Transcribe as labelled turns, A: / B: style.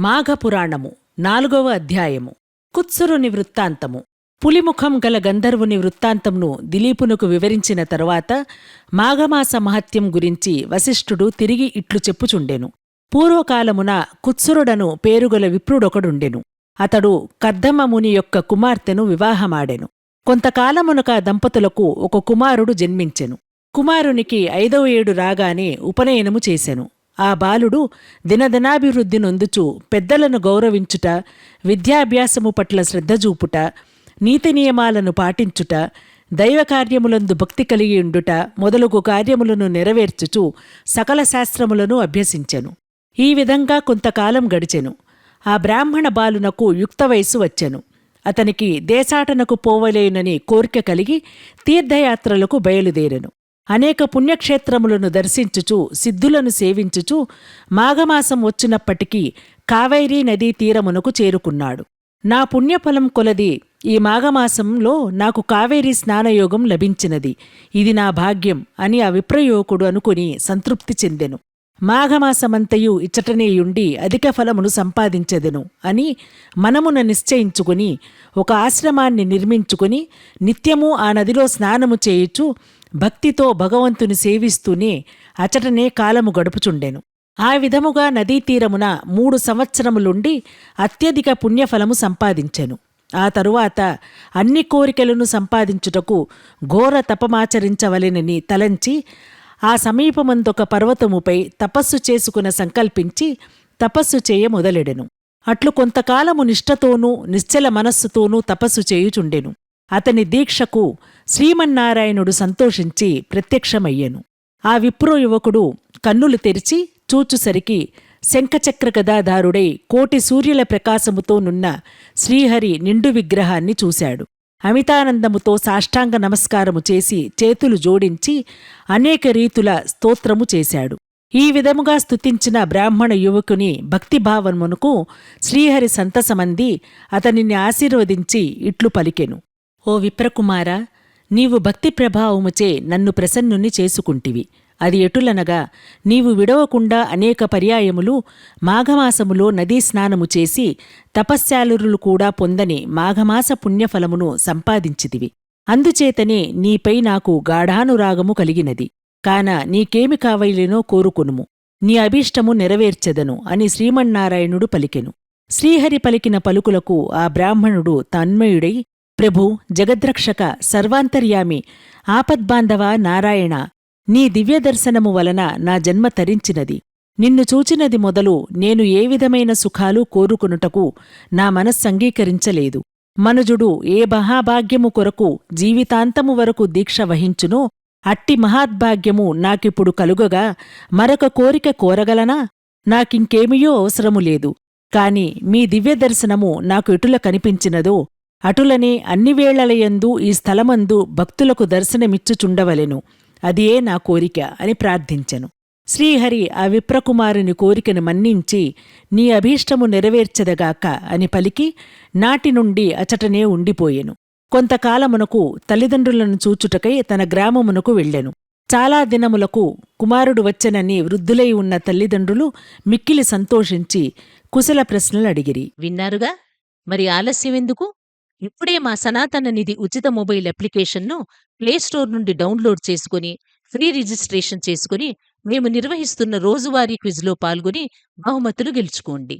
A: మాఘపురాణము నాలుగవ అధ్యాయము. కుత్సురుని వృత్తాంతము పులిముఖం గల గంధర్వుని వృత్తాంతంను దిలీపునకు వివరించిన తరువాత మాఘమాస మహత్యం గురించి వశిష్ఠుడు తిరిగి ఇట్లు చెప్పుచుండెను. పూర్వకాలమున కుత్సురుడను పేరుగల విప్రుడొకడుండెను. అతడు కర్దమముని యొక్క కుమార్తెను వివాహమాడెను. కొంతకాలమునక దంపతులకు ఒక కుమారుడు జన్మించెను. కుమారునికి ఐదవ ఏడు రాగానే ఉపనయనము చేసెను. ఆ బాలుడు దినదినాభివృద్ధి నొందుచు పెద్దలను గౌరవించుట విద్యాభ్యాసము పట్ల శ్రద్ధ చూపుట నీతి నియమాలను పాటించుట దైవకార్యములందు భక్తి కలిగి ఉండుట మొదలగు కార్యములను నెరవేర్చుచు సకల శాస్త్రములను అభ్యసించెను. ఈ విధంగా కొంతకాలం గడిచెను. ఆ బ్రాహ్మణ బాలునకు యుక్త వయస్సు వచ్చెను. అతనికి దేశాటనకు పోవలేనని కోరిక కలిగి తీర్థయాత్రలకు బయలుదేరెను. అనేక పుణ్యక్షేత్రములను దర్శించుచు సిద్ధులను సేవించుచు మాఘమాసం వచ్చినప్పటికీ కావేరీ నదీ తీరమునకు చేరుకున్నాడు. నా పుణ్యఫలం కొలది ఈ మాఘమాసంలో నాకు కావేరీ స్నానయోగం లభించినది. ఇది నా భాగ్యం అని ఆ విప్రయోకుడు అనుకుని సంతృప్తి చెందెను. మాఘమాసమంతయు ఇచ్చటనేయుండి అధిక ఫలమును సంపాదించెదెను అని మనమున నిశ్చయించుకుని ఒక ఆశ్రమాన్ని నిర్మించుకుని నిత్యము ఆ నదిలో స్నానము చేయుచు భక్తితో భగవంతుని సేవిస్తూనే అచటనే కాలము గడుపుచుండెను. ఆ విధముగా నదీ తీరమున మూడు సంవత్సరములుండి అత్యధిక పుణ్యఫలము సంపాదించెను. ఆ తరువాత అన్ని కోరికలను సంపాదించుటకు ఘోర తపమాచరించవలెనని తలంచి ఆ సమీపమందొక పర్వతముపై తపస్సు చేసుకున సంకల్పించి తపస్సు చేయ మొదలెడెను. అట్లు కొంతకాలము నిష్ఠతోనూ నిశ్చల మనస్సుతోనూ తపస్సు చేయుచుండెను. అతని దీక్షకు శ్రీమన్నారాయణుడు సంతోషించి ప్రత్యక్షమయ్యెను. ఆ విప్రో యువకుడు కన్నులు తెరిచి చూచుసరికి శంఖచక్ర గదాధారుడై కోటి సూర్యుల ప్రకాశముతో నున్న శ్రీహరి నిండు విగ్రహాన్ని చూశాడు. అమితానందముతో సాష్టాంగ నమస్కారము చేసి చేతులు జోడించి అనేక రీతుల స్తోత్రము చేశాడు. ఈ విధముగా స్తుతించిన బ్రాహ్మణ యువకుని భక్తిభావమునకు శ్రీహరి సంతసమంది అతనిని ఆశీర్వదించి ఇట్లు పలికెను. ఓ విప్రకుమారా నీవు భక్తి ప్రభావముచే నన్ను ప్రసన్నుని చేసుకుంటివి. అది ఎటులనగా నీవు విడవకుండా అనేక పర్యాయములు మాఘమాసములో నదీ స్నానము చేసి తపశ్శాలురులు కూడా పొందని మాఘమాస పుణ్యఫలమును సంపాదించితివి. అందుచేతనే నీపై నాకు గాఢానురాగము కలిగినది. కాన నీకేమి కావలేనో కోరుకునుము. నీ అభీష్టము నెరవేర్చెదను అని శ్రీమన్నారాయణుడు పలికెను. శ్రీహరి పలికిన పలుకులకు ఆ బ్రాహ్మణుడు తన్మయుడై ప్రభు జగద్రక్షక సర్వాంతర్యామి ఆపద్బాంధవ నారాయణ నీ దివ్యదర్శనము వలన నా జన్మ తరించినది. నిన్ను చూచినది మొదలు నేను ఏ విధమైన సుఖాలు కోరుకునుటకు నా మనస్సంగీకరించలేదు మనుజుడు ఏ మహాభాగ్యము కొరకు జీవితాంతము వరకు దీక్ష వహించునో అట్టి మహాద్భాగ్యము నాకిప్పుడు కలుగగా మరొక కోరిక కోరగలనా? నాకింకేమియో అవసరము లేదు. కాని మీ దివ్యదర్శనము నాకు ఎటుల కనిపించినదో అటులనే అన్ని వేళలయందు ఈ స్థలమందు భక్తులకు దర్శనమిచ్చుచుండవలెను. అదియే నా కోరిక అని ప్రార్థించెను. శ్రీహరి ఆ విప్రకుమారుని కోరికను మన్నించి నీ అభీష్టము నెరవేర్చెదగాక అని పలికి నాటి నుండి అచటనే ఉండిపోయెను. కొంతకాలమునకు తల్లిదండ్రులను చూచుటకై తన గ్రామమునకు వెళ్ళెను. చాలా దినములకు కుమారుడు వచ్చెనని వృద్ధులై ఉన్న తల్లిదండ్రులు మిక్కిలి సంతోషించి కుశల ప్రశ్నలు అడిగిరి.
B: విన్నారుగా? మరి ఆలస్యమెందుకు? ఇప్పుడే మా సనాతన నిధి ఉచిత మొబైల్ అప్లికేషన్ను ప్లేస్టోర్ నుండి డౌన్లోడ్ చేసుకుని ఫ్రీ రిజిస్ట్రేషన్ చేసుకుని మేము నిర్వహిస్తున్న రోజువారీ క్విజ్లో పాల్గొని బహుమతులు గెలుచుకోండి.